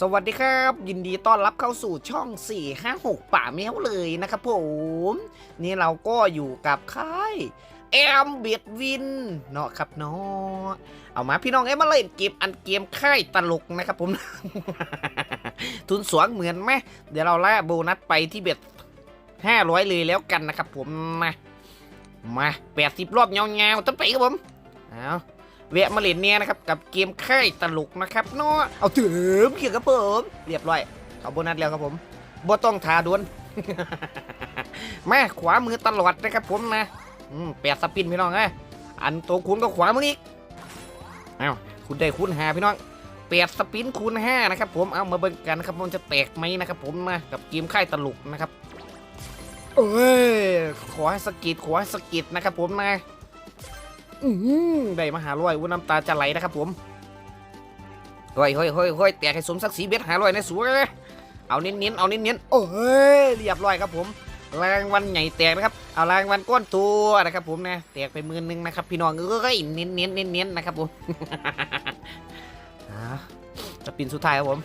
สวัสดีครับ ยินดีต้อนรับเข้าสู่ช่อง 456 ป่าแมวเลยนะครับผม นี่เราก็อยู่กับค่ายแอมเบียดวินเนาะครับเนาะเอามาพี่น้องเอ้มาเล่นเกมอันเกมค่ายตลกนะครับผม ทุนสวงเหมือนไหมเดี๋ยวเราแลกโบนัสไปที่เบ็ด500 เลยแล้วกันนะครับผมมามา80 รอบเงาๆต้องไปครับผมเอา แวะมาเล่นเนี่ยนะครับกับเกมค่ายตลกนะครับเนาะเอาเถอะเขียนครับผมเรียบร้อยเอาโบนัสแล้วครับผมบ่ต้องทาดวนมาขวามือตลอดนะครับผมนะอืมแปดสปินพี่น้องเอ้ยอันโตคูณก็ขวามืออีกเอ้าคุณได้คูณหาพี่น้องแปดสปินคูณห้านะครับผมเอามาเบิ่งกันนะครับมันจะแตกไหมนะครับผมนะกับเกมค่ายตลกนะครับเอ้ยขอให้สกิดขอให้สกิดนะครับผมนะ อือได้มาหาร้อยวุ้น้ำตาจะไหลนะครับผมเฮ้ยเฮ้ยเฮ้ยเฮ้ยแตกให้สมศักดิ์ศรีเบ็ดหาร้อยในสวยเอาเน้นๆเอาเน้นๆโอ้ยเรียบร้อยครับผมรางวัลใหญ่แตกนะครับ เอารางวัลก้อนตัวนะครับผมนะ แตกไปหมื่นหนึ่งนะครับ พี่น้องเอ้ยเน้นๆเน้นๆนะครับผมจะปินสุดท้ายครับผม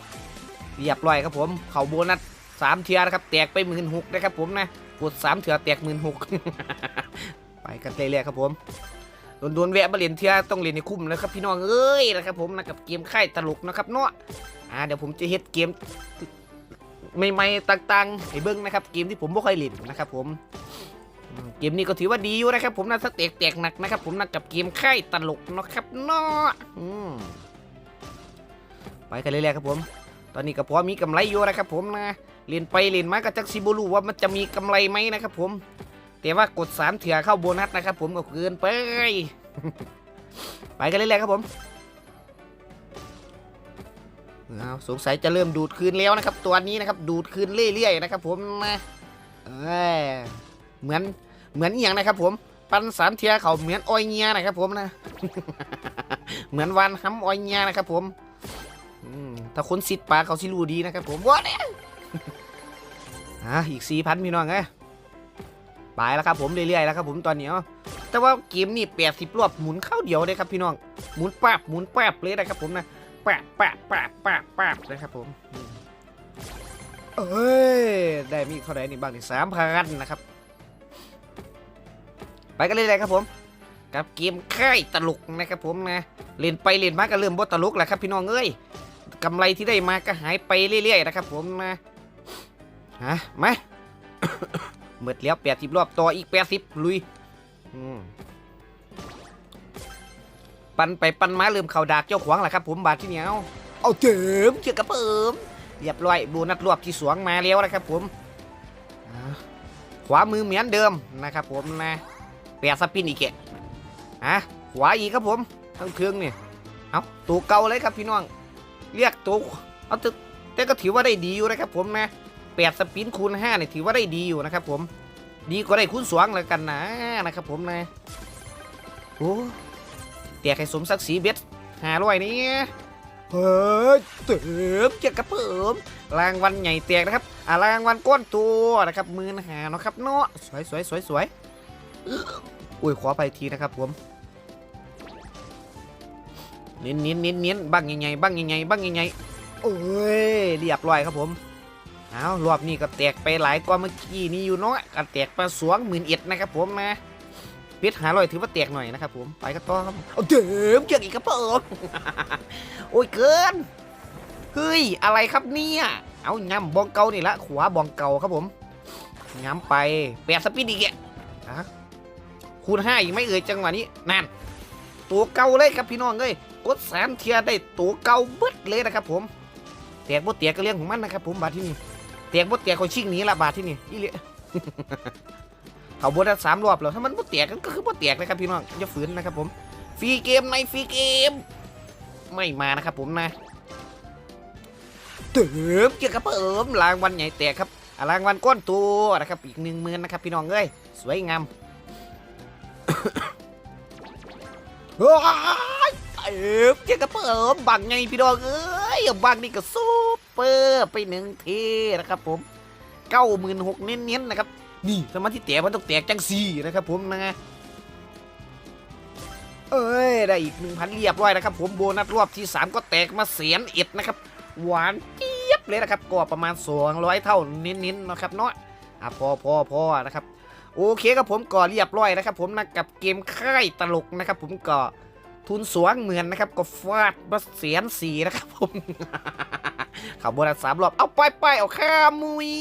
เรียบร้อยครับผม เข่าโบนัสสามเทียนะครับ แตกไปหมื่นหกนะครับผมนะ กดสามเทียแตกหมื่นหกไปกันเรื่อยๆครับผม โดนๆแวะมาเรียนเทียต้องเรียนในคุ้มนะครับพี่น้องเอ้ยนะครับผมนะกับเกมค่ายตลกนะครับเนาะอ่าเดี๋ยวผมจะเฮ็ดเกมใหม่ๆต่างๆให้เบิ้งนะครับเกมที่ผมบ่เคยเล่นนะครับผมเกมนี้ก็ถือว่าดีอยู่นะครับ ผมนะสเต็กแตกหนักนะครับ ผมนะกับเกมค่ายตลกนะครับเนาะอืมไปกันเรื่อยๆครับผม ตอนนี้ก็พอมีกำไรอยู่นะครับ ผมนะเล่นไปเล่นมาก็จักซิบรูว่ามันจะมีกำไรไหมนะครับ ผม แต่ว่ากดสามเถื่อเข้าโบนัสนะครับผมก็เกินไป ไปกันเรื่อยๆครับผมเอาสงสัยจะเริ่มดูดคืนแล้วนะครับ ตัวนี้นะครับดูดคืนเรื่อยๆนะครับผมนะเอ้ยเหมือนเหมือนอย่างนะครับผมปันสามเทียเขาเหมือนออยเงียนะครับผมนะ เหมือนวานห้ำออยเงียนะครับผมถ้าคนสิทธิ์ปลาเขาสิรู้ดีนะครับผมว้าเนี่ยอะอีกสี่พันพี่น้องเอ้ย ไปแล้วครับผมเรื่อยๆแล้วครับผมตอนนี้เอาแต่ว่าเกมนี่แปดสิบรอบหมุนเข้าเดียวเลยครับพี่น้องหมุนแป๊บหมุนแป๊บเลยนะครับผมนะแปะปะปะปะปะนะครับผมเอ้ยได้มีเท่าไหร่นี่บ้างนี่สามพันนะครับ ไปกันเลยเลยครับผมกับเกมค่ายตลกนะครับผมนะเล่นไปเล่นมาก็เริ่มบ่ตลกแหล้วครับพี่น้องเอ้ยกำไรที่ได้มาก็หายไปเรื่อยๆนะครับผมนะฮะมา หมดแล้วแปดสิบรอบต่ออีกแปดสิบลุยปันไปปันมาเริ่มเข่าดากเจ้าขวางแหละครับผมบาทที่เหนียวเอาเจิมเจือกกระเปิมเรียบร้อยโบนัสรวบที่สวงมาแล้วนะครับผมขวามือเหมือนเดิมนะครับผมนะแปดสปินอีกแกะอะขวาอีกครับผมทั้งเครื่องนี่เอาตัวเก่าเลยครับพี่น้อง เรียกตัวเอาแต่ก็ถือว่าได้ดีอยู่นะครับผมนะ แปดสปินคูณห้าเนี่ยถือว่าได้ดีอยู่นะครับผม ดีกว่าได้คูณสวงแล้วกันนะนะครับผมนะ โอ้เตียกให้สมศักดิ์ศรีเบ็ดหาร้อยนี่เฮ้ยเติมเกียกับเปิมรางวัลใหญ่แตกนะครับอ่ารางวัลก้นตัวนะครับมือนหาเนาะครับเนาะสวยสวยสวยสวยอุ้ยขอไปทีนะครับผมเน้นเน้นเน้นเน้นบ้างใหญ่ๆบ้างใหญ่ๆบ้างใหญ่ๆโอ้ยเรียบร้อยครับผม เอารอบนี้ก็แตกไปหลายกว่าเมื่อกี้นี่อยู่เนาะก็แตกไปสวงหมื่นเอ็ดนะครับผมนะพชรหาลอยถือว่าแตกหน่อยนะครับผมไปกันต่อครับเอาเดิมเกี่ยงอีกครับผมโอ้ยเกินเฮ้ยอะไรครับเนี่ยเอาย้ำบองเกานี่ละขวาบองเกาครับผมย้ำไปแปดสปีดอีกอะคูณห้าอีกไม่เอ่ยจังหวะนี้นั่นตัวเก่าเลยครับพี่น้องเอ้ยกดสามเทียได้ตัวเก่าเบิดเลยนะครับผมแตกบ่แตกก็เรื่องของมันนะครับผมบาที่นี่ แตกบ่แตกก็ชิ่งหนีละบาทที่นี่อีเละเขาบนสามรอบแล้วถ้ามันบ่แตกก็คือบ่แตกนะครับพี่น้องอย่าฝืนนะครับผมฟรีเกมในฟรีเกม ไม่มานะครับผมนะเติมเกี่ยวกับเปิมรางวัลใหญ่แตกครับรางวัลก้อนตัวนะครับอีกหนึ่งหมื่นนะครับพี่น้องเอ้ยสวยงามเติมเกี่ยวกับเปิมบังไงพี่น้องเอ้ยบังนี่ก็ซู เปอร์ไปหนึ่งทีนะครับผมเก้าหมื่นหกเน้นๆนะครับ นี่สมาธิเตกมันต้องแตกจังสี่นะครับผมนะไงเอ้ยได้อีกหนึ่งพันเรียบร้อยนะครับผมโบนัสรอบที่สามก็แตกมาเสียนเอ็ดนะครับ หวานเจี๊ยบเลยนะครับก็ประมาณสองร้อยเท่าเน้นๆนะครับเนาะอะพอพอพอนะครับโอเคครับผมก่อเรียบร้อยนะครับ ผมนะกับเกมค่ายตลกนะครับ ผมก่อทุนสวงเหมือนนะครับก็ฟาดมาเสียนสีนะครับผม ขับวนสามรอบ เอาไปไปเอาข้ามุย